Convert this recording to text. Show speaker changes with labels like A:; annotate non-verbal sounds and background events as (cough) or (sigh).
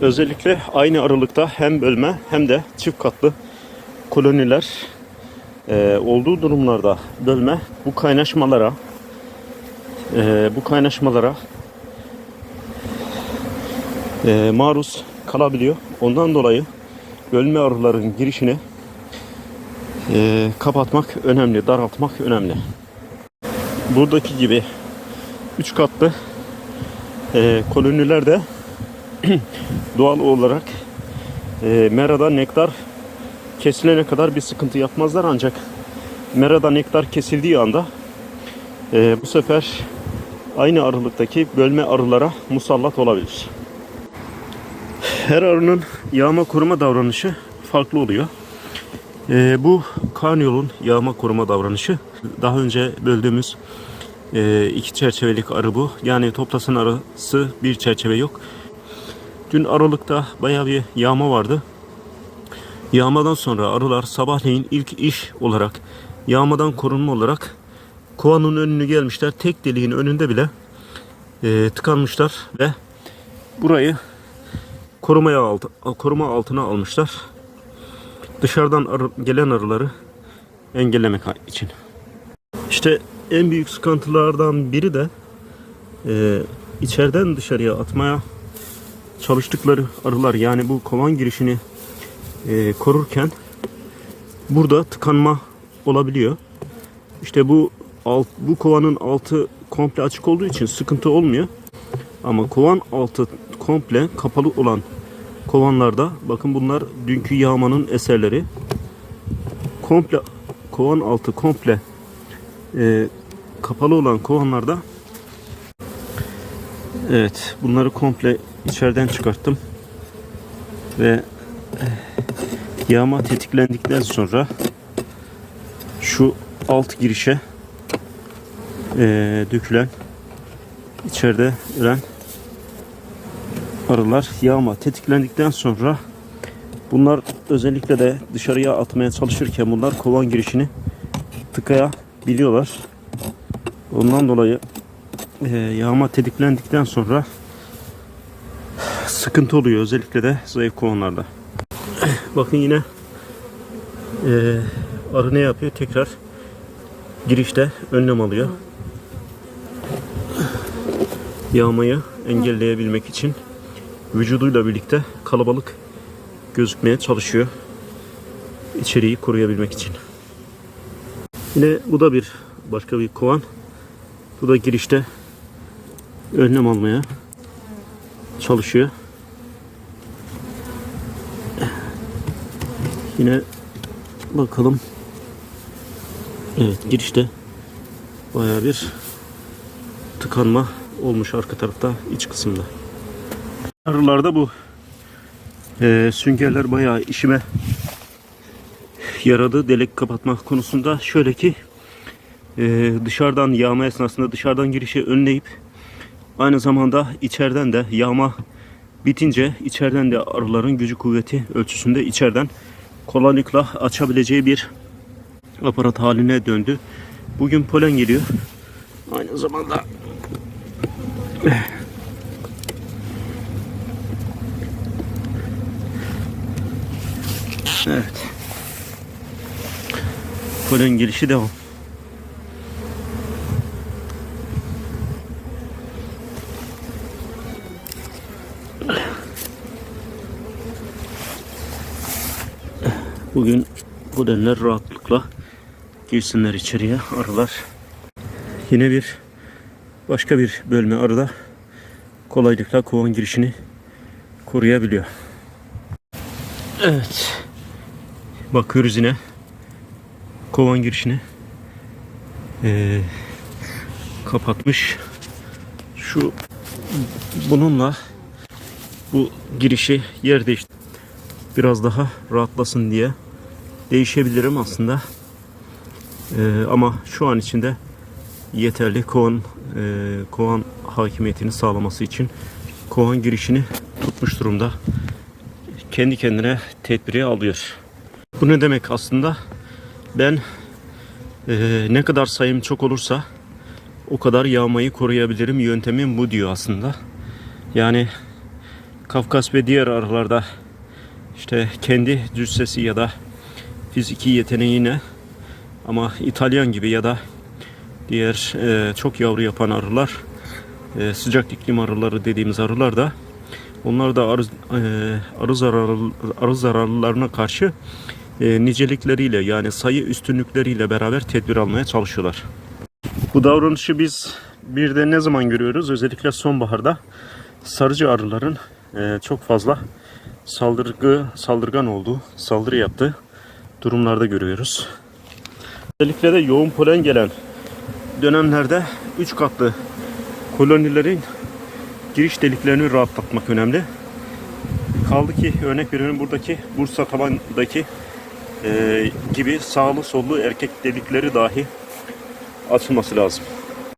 A: Özellikle aynı aralıkta hem bölme hem de çift katlı koloniler e, olduğu durumlarda bölme bu kaynaşmalara e, bu kaynaşmalara e, maruz kalabiliyor. Ondan dolayı bölme arıların girişini kapatmak önemli, daraltmak önemli. Buradaki gibi üç katlı e, koloniler de (clears throat) doğal olarak e, merada nektar kesilene kadar bir sıkıntı yapmazlar ancak merada nektar kesildiği anda e, bu sefer aynı aralıktaki bölme arılara musallat olabilir. Her arının yağma koruma davranışı farklı oluyor. E, bu kanyolun yağma koruma davranışı daha önce böldüğümüz e, iki çerçevelik arı bu. Yani toplasın arası bir çerçeve yok. Dün Aralık'ta bayağı bir yağma vardı. Yağmadan sonra arılar sabahleyin ilk iş olarak yağmadan korunma olarak kovanın önünü gelmişler. Tek deliğin önünde bile e, tıkanmışlar ve burayı korumaya altı, koruma altına almışlar. Dışarıdan arı, gelen arıları engellemek için. İşte en büyük sıkıntılardan biri de e, içeriden dışarıya atmaya çalıştıkları arılar yani bu kovan girişini e, korurken burada tıkanma olabiliyor. İşte bu alt, bu kovanın altı komple açık olduğu için sıkıntı olmuyor. Ama kovan altı komple kapalı olan kovanlarda bakın bunlar dünkü yağmanın eserleri. Komple kovan altı komple e, kapalı olan kovanlarda Evet bunları komple içeriden çıkarttım ve eh, yağma tetiklendikten sonra şu alt girişe eee, dökülen içeride ölen arılar yağma tetiklendikten sonra bunlar özellikle de dışarıya atmaya çalışırken bunlar kovan girişini tıkayabiliyorlar. Ondan dolayı e, yağma tetiklendikten sonra sıkıntı oluyor özellikle de zayıf kovanlarda. Bakın yine e, arı ne yapıyor? Tekrar girişte önlem alıyor. Yağmayı engelleyebilmek için vücuduyla birlikte kalabalık gözükmeye çalışıyor. İçeriği koruyabilmek için. Yine bu da bir başka bir kovan. Bu da girişte önlem almaya çalışıyor. Yine bakalım. Evet girişte baya bir tıkanma olmuş arka tarafta iç kısımda. Arılarda bu e, süngerler bayağı işime yaradı delik kapatma konusunda. Şöyle ki e, dışarıdan yağma esnasında dışarıdan girişi önleyip aynı zamanda içeriden de yağma bitince içeriden de arıların gücü kuvveti ölçüsünde içeriden kolaylıkla açabileceği bir aparat haline döndü. Bugün polen geliyor. Aynı zamanda Evet. Polen gelişi devam. Bugün bu denler rahatlıkla girsinler içeriye arılar. Yine bir başka bir bölme arıda kolaylıkla kovan girişini koruyabiliyor. Evet. Bakıyoruz yine kovan girişini ee, kapatmış. Şu bununla bu girişi yer değişti biraz daha rahatlasın diye değişebilirim aslında. Ee, ama şu an içinde yeterli kovan e, kovan hakimiyetini sağlaması için kovan girişini tutmuş durumda. Kendi kendine tedbiri alıyor. Bu ne demek aslında? Ben e, ne kadar sayım çok olursa o kadar yağmayı koruyabilirim. Yöntemim bu diyor aslında. Yani Kafkas ve diğer arılarda işte kendi cüssesi ya da fiziki yeteneğine ama İtalyan gibi ya da diğer e, çok yavru yapan arılar e, sıcak iklim arıları dediğimiz arılar da onlar da arı, e, arı, zararı, arı zararlılarına karşı e, nicelikleriyle yani sayı üstünlükleriyle beraber tedbir almaya çalışıyorlar. Bu davranışı biz bir de ne zaman görüyoruz? Özellikle sonbaharda sarıcı arıların e, çok fazla saldırgı saldırgan olduğu, saldırı yaptığı durumlarda görüyoruz. Özellikle de yoğun polen gelen dönemlerde 3 katlı kolonilerin giriş deliklerini rahatlatmak önemli. Kaldı ki örnek veriyorum buradaki Bursa tabandaki e, gibi sağlı sollu erkek delikleri dahi açılması lazım.